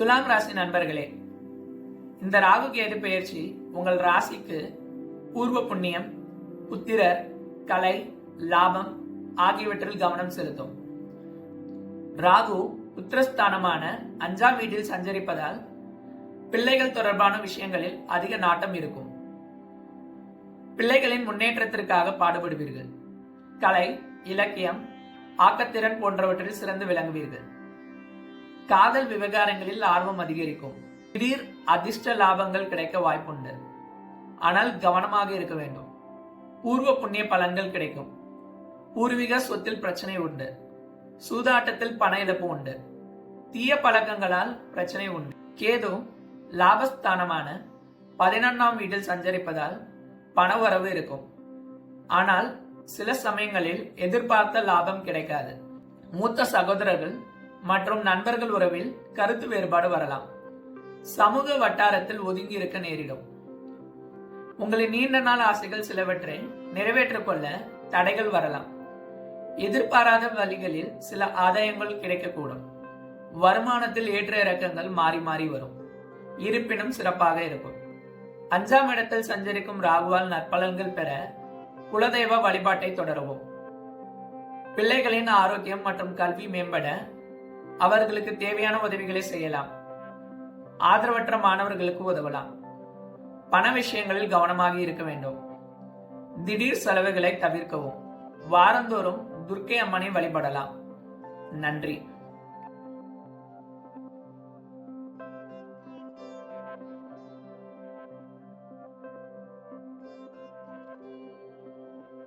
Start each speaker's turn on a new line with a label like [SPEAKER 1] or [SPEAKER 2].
[SPEAKER 1] துலாம் ராசி நண்பர்களே இந்த ராகு கேது பெயர்ச்சி உங்கள் ராசிக்கு பூர்வ புண்ணியம் புத்திரர் கலை லாபம் ஆகியவற்றில் கவனம் செலுத்தும். ராகு புத்திரஸ்தானமான அஞ்சாம் வீட்டில் சஞ்சரிப்பதால் பிள்ளைகள் தொடர்பான விஷயங்களில் அதிக நாட்டம் இருக்கும். பிள்ளைகளின் முன்னேற்றத்திற்காக பாடுபடுவீர்கள். கலை இலக்கியம் ஆக்கத்திறன் போன்றவற்றில் சிறந்து விளங்குவீர்கள். காதல் விவகாரங்களில் ஆர்வம் அதிகரிக்கும். திடீர் அதிர்ஷ்ட லாபங்கள் கிடைக்க வாய்ப்புண்டு. ஆனால் கவனமாக இருக்க வேண்டும். பூர்வ புண்ணிய பலன்கள் கிடைக்கும். பூர்வீக சொத்தில் பிரச்சனை உண்டு. சூதாட்டத்தில் பண இழப்பு உண்டு. தீய பழக்கங்களால் பிரச்சனை உண்டு. கேது லாபஸ்தானமான பதினொன்றாம் வீட்டில் சஞ்சரிப்பதால் பண வரவு இருக்கும். ஆனால் சில சமயங்களில் எதிர்பார்த்த லாபம் கிடைக்காது. மூத்த சகோதரர்கள் மற்றும் நண்பர்கள் உறவில் கருத்து வேறுபாடு வரலாம். சமூக வட்டாரத்தில் ஒதுங்கி இருக்க நேரிடும். உங்களின் நீண்ட நாள் ஆசைகள் சிலவற்றை நிறைவேற்றிக் கொள்ள தடைகள் வரலாம். எதிர்பாராத வழிகளில் சில ஆதாயங்கள் கிடைக்கக்கூடும். வருமானத்தில் ஏற்ற இறக்கங்கள் மாறி மாறி வரும். இருப்பினும் சிறப்பாக இருக்கும். அஞ்சாம் இடத்தில் சஞ்சரிக்கும் ராகுவால் நற்பலன்கள் பெற குலதெய்வ வழிபாட்டை தொடரவும். பிள்ளைகளின் ஆரோக்கியம் மற்றும் கல்வி மேம்பட அவர்களுக்கு தேவையான உதவிகளை செய்யலாம். ஆதரவற்ற மாணவர்களுக்கு உதவலாம். பண விஷயங்களில் கவனமாக இருக்க வேண்டும். திடீர் செலவுகளை தவிர்க்கவும். வாரந்தோறும் துர்க்கை அம்மனை வழிபடலாம். நன்றி.